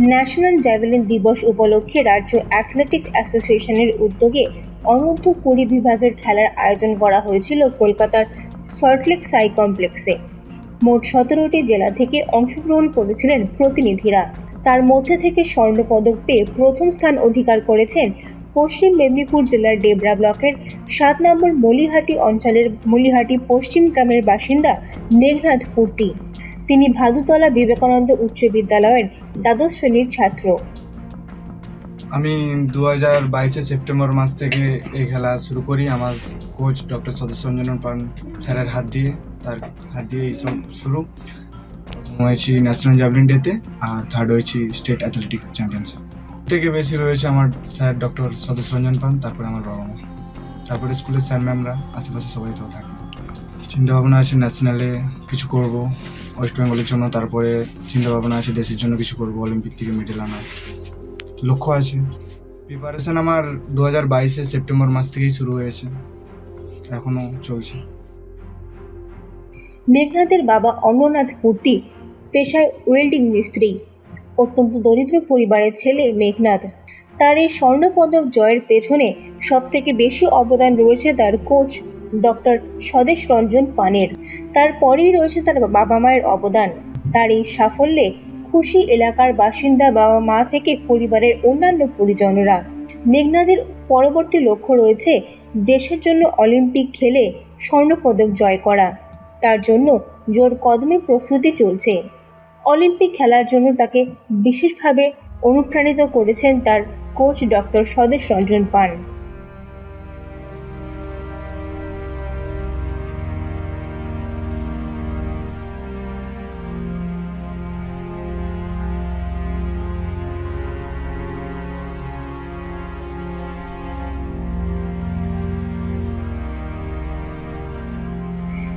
National javelin দিবস উপলক্ষে রাজ্য অ্যাথলেটিক অ্যাসোসিয়েশনের উদ্যোগে অনূর্ধ্ব কুড়ি বিভাগের খেলার আয়োজন করা হয়েছিল কলকাতার সল্টলেক সাই কমপ্লেক্সে। মোট সতেরোটি জেলা থেকে অংশগ্রহণ করেছিলেন প্রতিনিধিরা। তার মধ্যে থেকে স্বর্ণপদক পেয়ে প্রথম স্থান অধিকার করেছেন পশ্চিম মেদিনীপুর জেলার ডেবরা ব্লকের সাত নম্বর মলিহাটি অঞ্চলের মলিহাটি পশ্চিম গ্রামের বাসিন্দা মেঘনাথ পূর্তি। তিনি ভাদুতলা বিবেকানন্দ উচ্চ বিদ্যালয়ের দ্বাদশ শ্রেণির ছাত্র। আমি দু হাজার বাইশে সেপ্টেম্বর মাস থেকে এই খেলা শুরু করি। আমার কোচ ডক্টর সদস্য রঞ্জন পান স্যারের হাত দিয়ে, তার হাত দিয়ে এইসব শুরু। হয়েছি ন্যাশনাল জ্যাভলিন ডেতে, আর থার্ড হয়েছি স্টেট অ্যাথলেটিক চ্যাম্পিয়নশিপ থেকে বেশি রয়েছে আমার স্যার ডক্টর সদস্য রঞ্জন পান, তারপরে আমার বাবা মা। তারপরে স্কুলের স্যার ম্যামরা আশেপাশে সবাই তো থাকে চিন্তা ভাবনা আছে ন্যাশনালে কিছু করব। ওয়েস্ট বেঙ্গলের জন্য, তারপরে চিন্তা ভাবনা আছে, দেশের জন্য কিছু করব, অলিম্পিক থেকে মেডেল আনা। লক্ষ্য আছে। প্রিপারেশন আমার দু হাজার বাইশে সেপ্টেম্বর মাস থেকেই শুরু হয়েছে। এখনও চলছে। মেঘনাথের বাবা অমরনাথ পূর্তি পেশায় ওয়েল্ডিং মিস্ত্রি। অত্যন্ত দরিদ্র পরিবারের ছেলে মেঘনাথ। তার এই স্বর্ণপদক জয়ের পেছনে সবথেকে বেশি অবদান রয়েছে তার কোচ ডক্টর স্বদেশ রঞ্জন পানের। তারপরেই রয়েছে তার বাবা মায়ের অবদান। তার এই সাফল্যে খুশি এলাকার বাসিন্দা বাবা মা থেকে পরিবারের অন্যান্য পরিজনরা। মেঘনাদের পরবর্তী লক্ষ্য রয়েছে দেশের জন্য অলিম্পিক খেলে স্বর্ণপদক জয় করা। তার জন্য জোর কদমে প্রস্তুতি চলছে। অলিম্পিক খেলার জন্য তাকে বিশেষভাবে অনুপ্রাণিত করেছেন তার কোচ ডক্টর স্বদেশ রঞ্জন পান।